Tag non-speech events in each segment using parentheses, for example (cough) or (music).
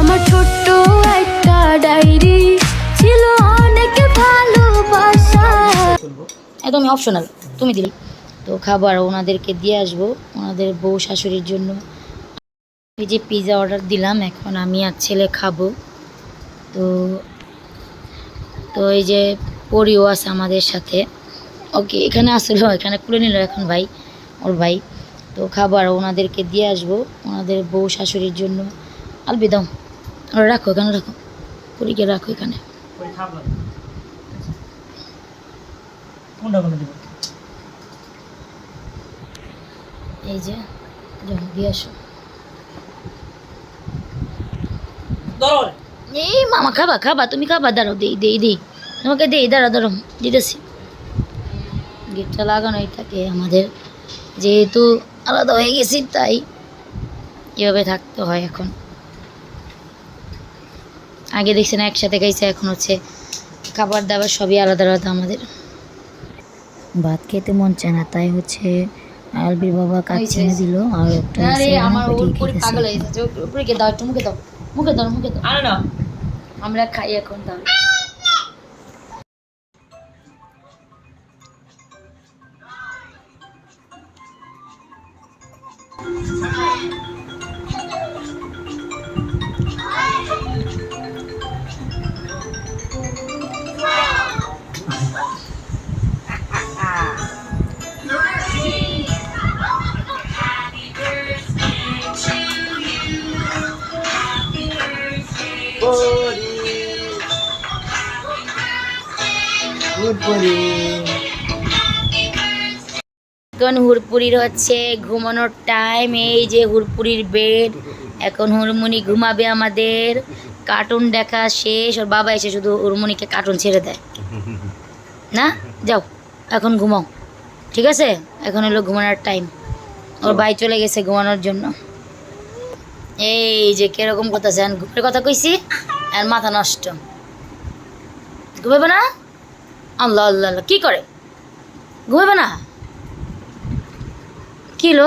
আমার ছোট্ট একটা ডায়েরি ছিল অনেক ভালোবাসা। একদম অপশনাল তুমি দিলে। তো খাবার ওনাদেরকে দিয়ে আসব ওনাদের বউ শাশুড়ির জন্য। এই যে পিৎজা অর্ডার দিলাম এখন আমি আর ছেলে খাব। তো তো এই যে পরিও আছে আমাদের সাথে। ওকে এখানে আসলো এখানে খুলে নিল এখন ভাই ওর ভাই। তো খাবার ওনাদেরকে দিয়ে আসব ওনাদের বউ শাশুড়ির জন্য। আলবি দাও ওরা রাখো এখানে রাখো। পরীকে রাখো এখানে। এই যে যাও দিয়ে আসো। এই মামা খাবা খাবা তুমি খাবা দাঁড়াও দেই দেই দেই। তোমাকে দেই দাঁড়াও দাঁড়াও দিতেছি। গেটটা লাগানোই থাকে আমাদের। যেহেতু আলাদা হয়ে গেছি তাই এভাবে থাকতে হয় এখন। আগে দেখছি না একসাথে খাইছে এখন হচ্ছে খাবার দাবার সবই আলাদা আলাদা আমাদের। ভাত খেতে মন চায় না তাই হচ্ছে আলবির বাবা কাছে দিল আর একটা আরে আমার উপরে পাগল হয়ে গেছে। উপরে গিয়ে দাও একটু মুখে দাও মুখে দাও মুখে দাও। আরে না আমরা খাই এখন তাহলে। এখন হুরপুরির হচ্ছে ঘুমানোর টাইম এই যে হুরপুরির বেড এখন হুরমুনি ঘুমাবে আমাদের। কার্টুন দেখা শেষ, ওর বাবা এসে শুধু হুরমুনিকে কার্টুন ছেড়ে দেয়। না? যাও, এখন ঘুমাও। ঠিক আছে? এখন হলো ঘুমানোর টাইম ওর ভাই চলে গেছে ঘুমানোর জন্য। এই যে কীরকম কথা ঘুমের কথা কইছি? আর মাথা নষ্ট। ঘুমাবে না? আল্লাহ আল্লাহ আল্লাহ, কি করে? ঘুমাবে না? কিলো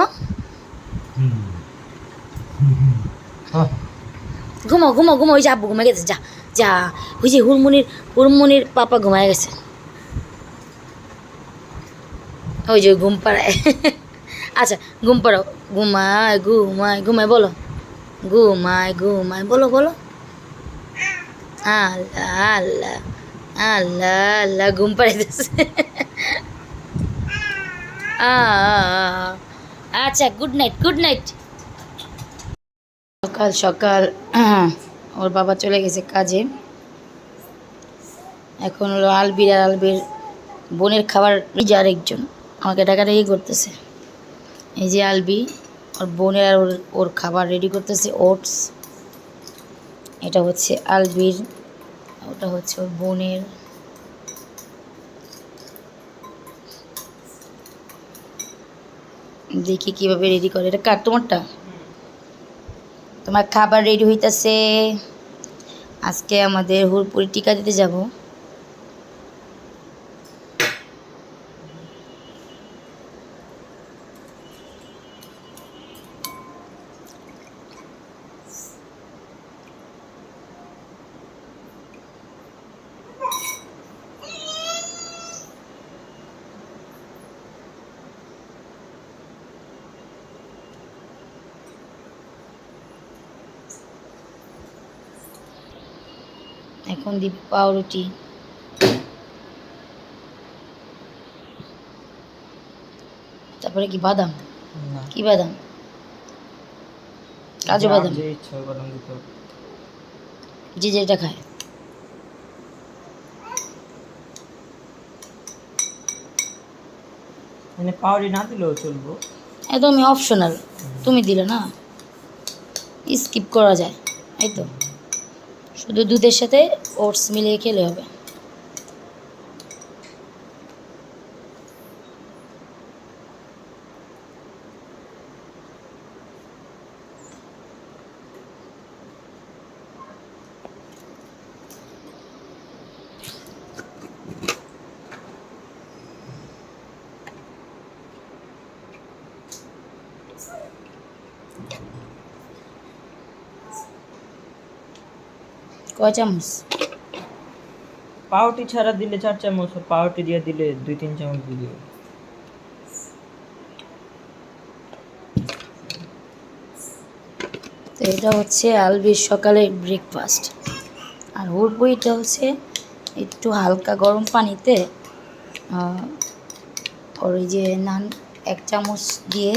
ঘুমো ঘুমো ঘুমো, ওই যে আব্বু ঘুমে গেছে, যা যা। ওই যে হুরমুনির হুরমুনির পাপা ঘুমায় গেছে। ওই যে ঘুম পাড়ায়। আচ্ছা ঘুম পাড়াও। ঘুমায় ঘুমায় ঘুমায়, বলো। ঘুমায় ঘুমায়, বলো বলো। আল্লাহ আল্লাহ আল্লাহ আল্লাহ, ঘুম পাড়াইতেছে। আচ্ছা গুড নাইট গুড নাইট সকাল সকাল, ওর বাবা চলে গেছে কাজে। এখন হলো আলবির আর আলবির বোনের খাবার নিজে আরেকজন আমাকে টাকাটাই করতেছে। এই যে আলবি, ওর বোনের আর ওর ওর খাবার রেডি করতেছে ওটস এটা হচ্ছে আলবির, ওটা হচ্ছে ওর বোনের। দেখি কীভাবে রেডি করে। এটা কার? তোমারটা? তোমার খাবার রেডি হইতেছে। আজকে আমাদের হুরপুরি টিকা দিতে যাব। এখন দিবি পাউরুটি। তারপরে কি বাদাম? কি বাদাম? কাজু বাদাম। যে যেটা খায়। মানে পাউরি না দিলেও চলবো। একদমই অপশনাল তুমি দিলে না। স্কিপ করা যায়। এই তো। শুধু দুধের সাথে ওটস মিলিয়ে খেলে হবে। কয় চামচ পাউটি ছাড়া দিলে চার চামচ আর পাউটি দিয়ে দিলে দুই তিন চামচ দিয়ে তো এটা হচ্ছে আলবির সকালের ব্রেকফাস্ট আর ওর বইটা হচ্ছে একটু হালকা গরম পানিতে ওর ওই যে নান এক চামচ দিয়ে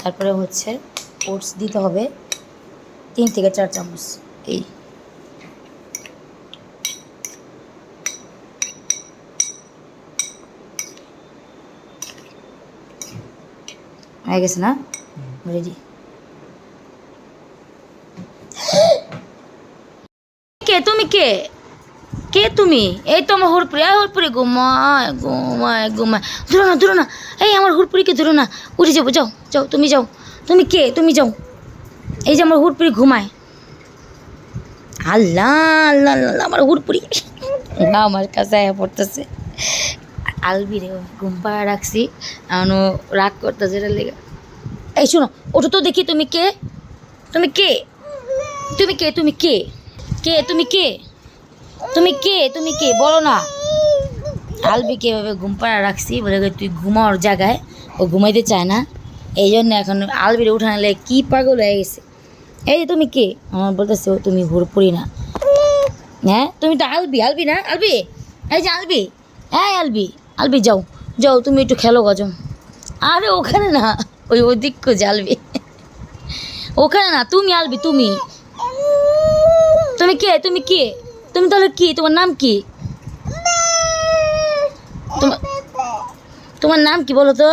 তারপরে হচ্ছে ওটস দিতে হবে তিন থেকে চার চামচ এই। হয়ে গেছে না? রেডি। কে তুমি কে? কে তুমি? এই তো আমার হুরপুরি এই হুরপুরি ঘুমায় ঘুমায় ঘুমায়। ধরো না ধরো না। এই আমার হুরপুরিকে ধরো না। উঠে যাব যাও যাও তুমি যাও। তুমি কে? তুমি যাও। এই যে আমার হুরপুরি ঘুমায়। আল্লাহ আল্লাহ আল্লাহ আমার হুরপুরি। না আমার কাছে পড়তেছে। আলবি রে ঘুম পাড়া রাখছি, এখন রাগ করতেছে এটা লেগে। এই শোনো, ওটা তো দেখি তুমি কে? তুমি কে? তুমি কে? তুমি কে? কে? তুমি কে? তুমি কে? তুমি কে? বলো না। আলবিকে এভাবে ঘুম পাড়া রাখছি, বলে তুই ঘুমাওয়ার জায়গায়। ও ঘুমাইতে চায় না। এই জন্য এখন আলবির উঠানে কি পাগল হয়ে গেছে। এই যে তুমি কে? আমার বলতেছে তুমি হুড়পুরি না। হ্যাঁ? তুমি তো আলবি আলবি না? আলবি? এই যে আলবি। হ্যাঁ আলবি আলবি যাও যাও, তুমি একটু খেলো গজম। আরে ওখানে না, ওই ওদিক যে আলবি। ওখানে না, তুমি আলবি, তুমি। তুমি কে তুমি কে? তুমি তাহলে কি, তোমার নাম কি? তোমার তোমার নাম কি বলো তো?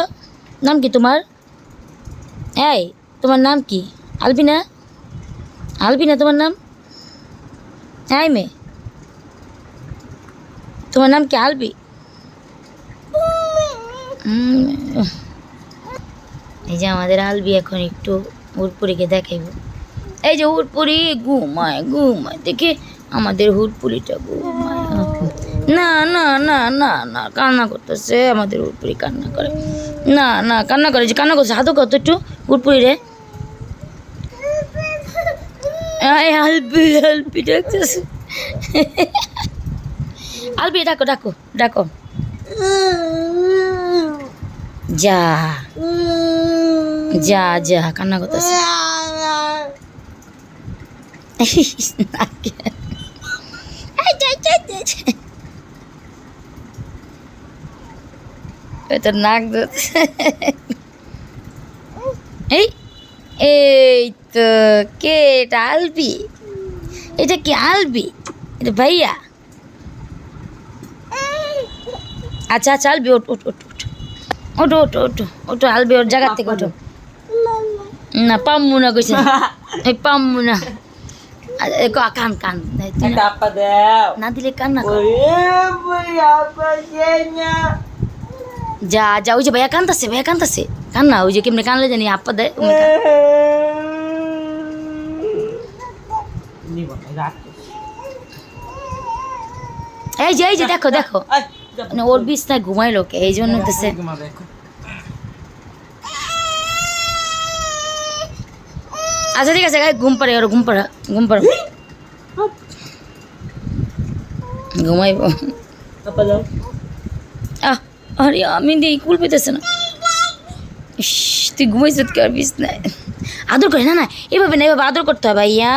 নাম কি তোমার? এই, তোমার নাম কি? আলবিনা আলবিনা তোমার নাম? হ্যাঁ মেয়ে। তোমার নাম কি আলবি? এই যে আমাদের আলবি এখন একটু উড়পুরিকে দেখাইব। এই যে হুড়পুরি ঘুমায় ঘুমায়, দেখে আমাদের হুড়পুরিটা ঘুমায়। না না না না না, কান্না করতেছে, আমাদের হুড়পুরি কান্না করে। না না, কান্না করে যে কান্না করছে হাতও কত একটু হুড়পুরি রে। আলবি আলবি ডাকতেছে আলবি, ডাকো ডাকো ডাকো। যা। যা যা কান্না করতেছে। এটা নাক। এই এই তো কে এটা? আলবি? এটা কি আলবি? এটা ভাইয়া? আচ্ছা আচ্ছা আলবি ওঠ ওঠ ওঠ। ওঠ ওঠো ওঠো ওঠো ওঠো আলবি ওর জায়গার থেকে ওঠো। না পাম্মু না কইছে। (laughs) এই পাম্মু না। আ- এ ক- কান কান। এই তুই একটা না- আপা দাও। না দিলে কান না কর। ওরে বই আপা জেনা যা যা ওই যে ভাইয়া কান্দাছে ভাইয়া কান্দাছে কান না ওই যে কেমনে কানলে জানি আপা দেয় ওমনি কান। নিব না রাখ। এই যে এই যে দেখো দেখো। আয়। যা মানে ওর বিছনায় ঘুমাইলো কে এই জন্য হতেছে আচ্ছা ঠিক আছে ঘুম পাড়ে, ওর ঘুম ঘুম ঘুমাইব। আরে, আমি কুল পেতেছে না। তুই ঘুমাইছ কি আর বিছনায়। আদর করে, না না, এভাবে না, এভাবে আদর করতে হয় ভাইয়া।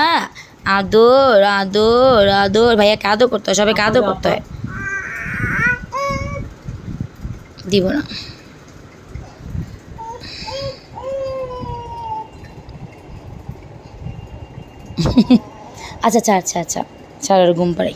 আদর আদর আদর। ভাইয়াকে আদর করতে হয়, সবাইকে আদর করতে হয়। দিব না। আচ্ছা আচ্ছা আচ্ছা আচ্ছা। ছাড়ার ঘুম পাড়াই।